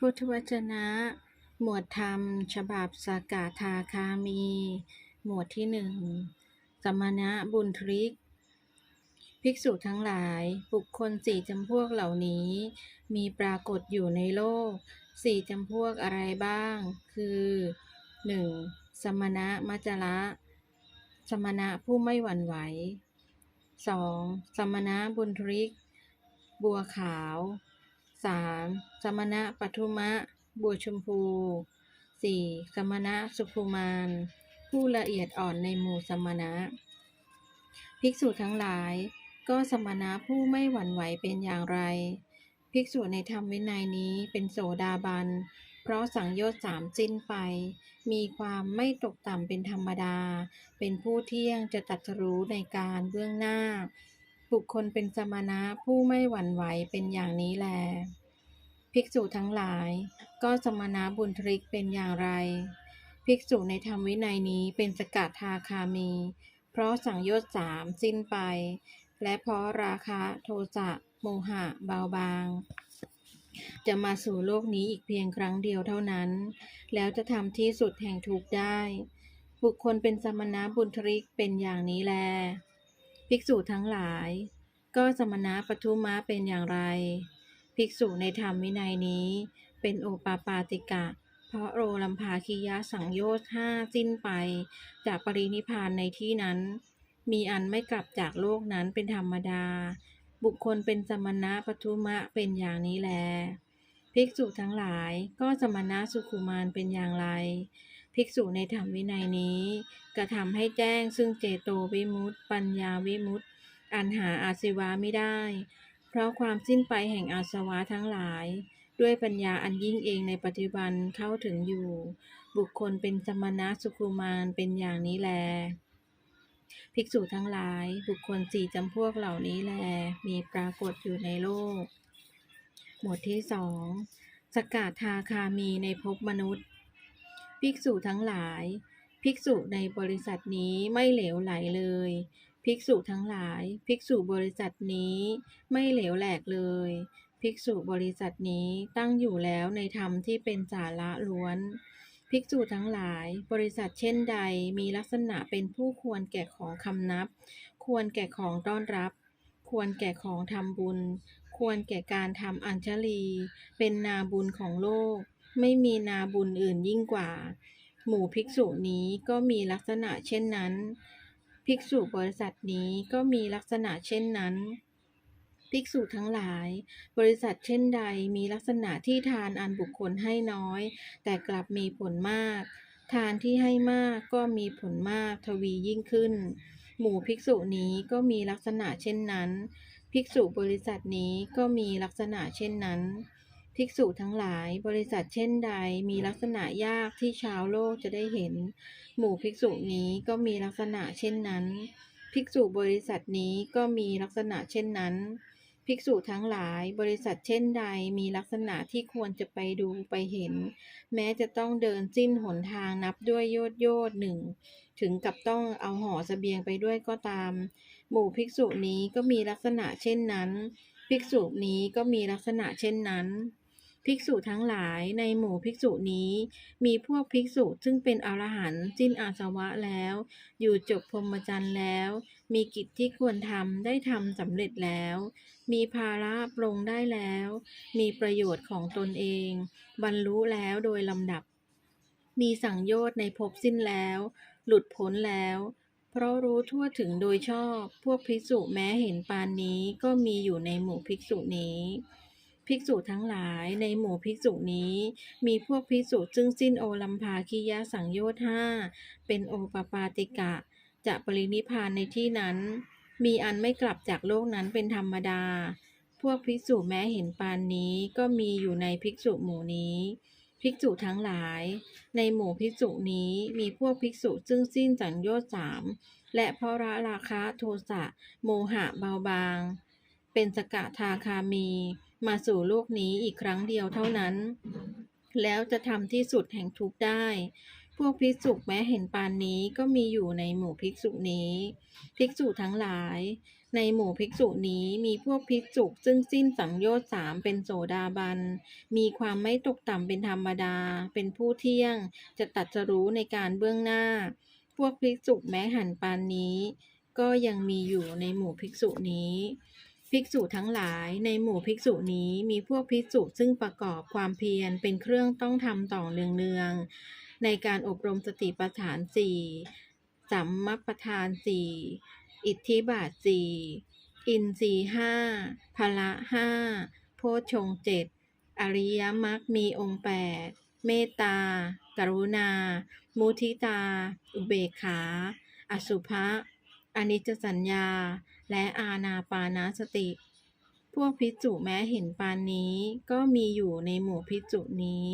พุทธวจนะ หมวดธรรม ฉบับสากาทาคามี หมวดที่หนึ่งสมณะบุญทริก ภิกษุทั้งหลาย บุคคลสี่จำพวกเหล่านี้ มีปรากฏอยู่ในโลก สี่จำพวกอะไรบ้าง คือ 1. สมณะมัจจละ สมณะผู้ไม่หวั่นไหว 2. สมณะบุญทริก บัวขาว 3. สมณะปัทุมะ บัวชมพู 4. สมณะสุภุมานผู้ละเอียดอ่อนในหมู่สมณะ ภิกษุทั้งหลาย ก็สมณะผู้ไม่หวั่นไหวเป็นอย่างไร ภิกษุในธรรมวินัยนี้เป็นโสดาบัน เพราะสังโยชน์สามสิ้นไป มีความไม่ตกต่ำเป็นธรรมดา เป็นผู้เที่ยงจะตรัสรู้ในการเบื้องหน้า บุคคลเป็นสมณะผู้ไม่หวั่นไหวเป็นอย่างนี้แล ภิกษุทั้งหลาย ก็สมณะบุญทริกเป็นอย่างไร ภิกษุในธรรมวินัยนี้เป็นสกัดทาคามี เพราะสังโยชน์สามสิ้นไป และเพราะราคะโทสะโมหะเบาบาง จะมาสู่โลกนี้อีกเพียงครั้งเดียวเท่านั้น แล้วจะทำที่สุดแห่งทุกข์ได้ บุคคลเป็นสมณะบุญทริกเป็นอย่างนี้แล ภิกษุทั้งหลาย ก็สมณะปทุมะเป็นอย่างไร ภิกษุในธรรมวินัยนี้ เป็นโอปาปาติกะ เพราะโรลัมภาคียะสังโยชน์ห้าสิ้นไป จากปรินิพานในที่นั้น มีอันไม่กลับจากโลกนั้นเป็นธรรมดา บุคคลเป็นสมณะปทุมะเป็นอย่างนี้แล ภิกษุทั้งหลายก็สมณะสุขุมารเป็นอย่างไร ภิกษุในธรรมวินัยนี้กระทำให้แจ้งซึ่งเจโตวิมุตติ ปัญญาวิมุตติ อันหาอาศิวะไม่ได้ เพราะความสิ้นไปแห่งอาสวะทั้งหลาย ด้วยปัญญาอันยิ่งเองในปัจจุบันเข้าถึงอยู่ บุคคลเป็นสมณะสุขุมารเป็นอย่างนี้แล ภิกษุทั้งหลาย บุคคลสี่จำพวกเหล่านี้แล มีปรากฏอยู่ในโลก หมวดที่สองสกาดทาคามีในภพมนุษย์ ภิกษุทั้งหลาย ภิกษุในบริษัทนี้ไม่เหลวไหลเลย ภิกษุทั้งหลาย ภิกษุบริษัทนี้ไม่เหลวแหลกเลย ภิกษุบริษัทนี้ตั้งอยู่แล้วในธรรมที่เป็นสาระล้วน ภิกษุทั้งหลาย บริษัทเช่นใดมีลักษณะเป็นผู้ควรแก่ของคำนับ ควรแก่ของต้อนรับ ควรแก่ของทำบุญ ควรแก่การทำอัญชลี เป็นนาบุญของโลก ไม่มีนาบุญอื่นยิ่งกว่า หมู่ภิกษุนี้ก็มีลักษณะเช่นนั้น ภิกษุบริษัทนี้ก็มีลักษณะเช่นนั้น ภิกษุทั้งหลาย บริษัทเช่นใดมีลักษณะที่ทานอันบุคคลให้น้อย แต่กลับมีผลมาก ทานที่ให้มากก็มีผลมากทวียิ่งขึ้น หมู่ภิกษุนี้ก็มีลักษณะเช่นนั้น ภิกษุบริษัทนี้ก็มีลักษณะเช่นนั้น ภิกษุทั้งหลายบริษัทเช่นใดมีลักษณะยากที่ชาวโลกจะได้เห็น หมู่ภิกษุนี้ก็มีลักษณะเช่นนั้น ภิกษุบริษัทนี้ก็มีลักษณะเช่นนั้น ภิกษุทั้งหลายบริษัทเช่นใดมีลักษณะที่ควรจะไปดูไปเห็น แม้จะต้องเดินสิ้นหนทางนับด้วยโยดโยดหนึ่งถึงกับต้องเอาห่อเสบียงไปด้วยก็ตาม หมู่ภิกษุนี้ก็มีลักษณะเช่นนั้น ภิกษุนี้ก็มีลักษณะเช่นนั้น ภิกษุทั้งหลายในหมู่ภิกษุนี้ มีพวกภิกษุซึ่งเป็นอรหันต์สิ้นอาสวะแล้ว อยู่จบพรหมจรรย์แล้ว มีกิจที่ควรทำได้ทำสำเร็จแล้ว มีภาระปรงได้แล้ว มีประโยชน์ของตนเอง บรรลุแล้วโดยลำดับ มีสังโยชน์ในภพสิ้นแล้ว หลุดพ้นแล้วเพราะรู้ทั่วถึงโดยชอบ พวกภิกษุแม้เห็นปานนี้ก็มีอยู่ในหมู่ภิกษุนี้ ภิกษุทั้งหลายในหมู่ภิกษุนี้ มีพวกภิกษุซึ่งสิ้นโอลัมภาคิยะสังโยชน์ห้าเป็นโอปปาติกะ จะปรินิพานในที่นั้น มีอันไม่กลับจากโลกนั้นเป็นธรรมดา พวกภิกษุแม้เห็นปานนี้ก็มีอยู่ในภิกษุหมู่นี้ภิกษุทั้งหลาย ในหมู่ภิกษุนี้มีพวกภิกษุซึ่งสิ้นสังโยชน์สามและเพราะละราคะโทสะโมหะเบาบาง เป็นสกทาคามี มาสู่โลกนี้อีกครั้งเดียวเท่านั้น แล้วจะทำที่สุดแห่งทุกข์ได้ พวกภิกษุแม้เห็นปานนี้ก็มีอยู่ในหมู่ภิกษุนี้ ภิกษุทั้งหลาย ในหมู่ภิกษุนี้มีพวกภิกษุซึ่งสิ้นสังโยชน์สามเป็นโสดาบัน มีความไม่ตกต่ำเป็นธรรมดา เป็นผู้เที่ยง จะตัดสรู้ในการเบื้องหน้า พวกภิกษุแม้หันปานนี้ ก็ยังมีอยู่ในหมู่ภิกษุนี้ ภิกษุทั้งหลายในหมู่ภิกษุนี้มีพวกภิกษุซึ่งประกอบความเพียรเป็นเครื่องต้องทำต่อเนืองๆในการอบรมสติปัฏฐานสี่สัมมัปปทานสี่อิทธิบาทสี่อินทรีห้าพละห้าโพชงเจ็ดอริยมรรคมีองค์แปดเมตตา กรุณา มุทิตา อุเบกขา อสุภะอนิจจสัญญา และอาณาปานาสติ พวกพิจุแม้เห็นปานนี้ ก็มีอยู่ในหมู่พิจุนี้